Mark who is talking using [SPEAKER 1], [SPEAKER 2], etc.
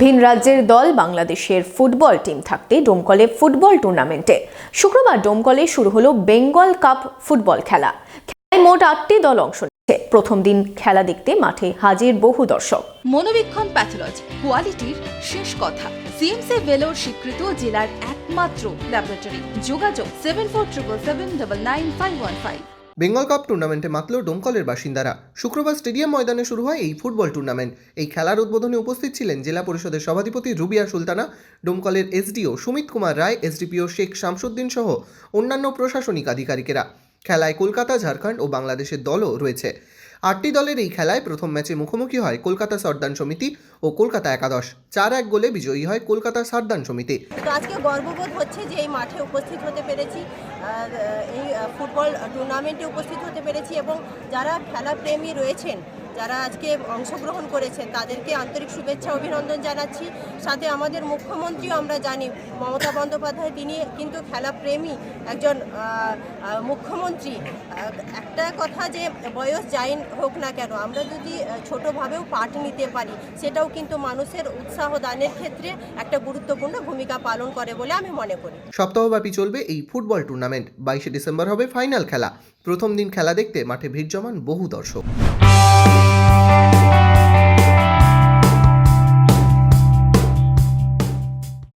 [SPEAKER 1] ভিন রাজ্যের দল বাংলাদেশের ফুটবল টিম থাকতে ডোমকলে ফুটবল টুর্নামেন্টে। শুক্রবার ডোমকলে শুরু হলো বেঙ্গল কাপ ফুটবল খেলা। খেলায় মোট আটটি দল অংশ নিচ্ছে প্রথম দিন খেলা দেখতে মাঠে হাজির বহু দর্শক।
[SPEAKER 2] মনোবীক্ষণ প্যাথোলজি, কোয়ালিটির শেষ কথা। সিএমসি ভেলোর স্বীকৃত জেলার একমাত্র ল্যাবরেটরি। যোগাযোগ seven four triple seven double nine five one five
[SPEAKER 3] Bengal cup টুর্নামেন্টে মাতল ডোমকলের বাসিন্দারা। শুক্রবার স্টেডিয়াম ময়দানে শুরু হয় এই ফুটবল টুর্নামেন্ট। এই খেলার উদ্বোধনে উপস্থিত ছিলেন জেলা পরিষদের সভাধিপতি রুবিয়া সুলতানা, ডোমকলের এসডিও সুমিত কুমার রায়, এসডিপিও শেখ শামসুদ্দিন সহ অন্যান্য প্রশাসনিক আধিকারিকেরা। খেলায় কলকাতা, ঝাড়খণ্ড ও বাংলাদেশের দলও রয়েছে। আটটি দলের এই খেলায় প্রথম ম্যাচে মুখোমুখি হয় কলকাতা সর্দান সমিতি ও কলকাতা একাদশ। চার এক গোলে বিজয়ী হয় কলকাতা সারদান সমিতি।
[SPEAKER 4] আজকে গর্ববোধ হচ্ছে যে এই মাঠে উপস্থিত হতে পেরেছি। এই ফুটবল টুর্নামেন্টে উপস্থিত হতে পেরেছি এবং যারা খেলা প্রেমী রয়েছেন যারা আজকে অংশগ্রহণ করেছেন তাদেরকে আন্তরিক শুভেচ্ছা অভিনন্দন জানাচ্ছি। সাথে আমাদের মুখ্যমন্ত্রীও আমরা জানি মমতা বন্দ্যোপাধ্যায় তিনি কিন্তু খেলাপ্রেমী একজন আহ, আহ, মুখ্যমন্ত্রী। একটা কথা যে বয়স যাই হোক না কেন আমরা যদি ছোটোভাবেও পাঠ নিতে পারি সেটাও কিন্তু মানুষের উৎসাহ দানের ক্ষেত্রে একটা গুরুত্বপূর্ণ ভূমিকা পালন করে বলে আমি মনে করি।
[SPEAKER 3] সপ্তাহব্যাপী চলবে এই ফুটবল টুর্নামেন্ট। বাইশে ডিসেম্বর হবে ফাইনাল খেলা। প্রথম দিন খেলা দেখতে মাঠে ভিড় জমান বহু দর্শক।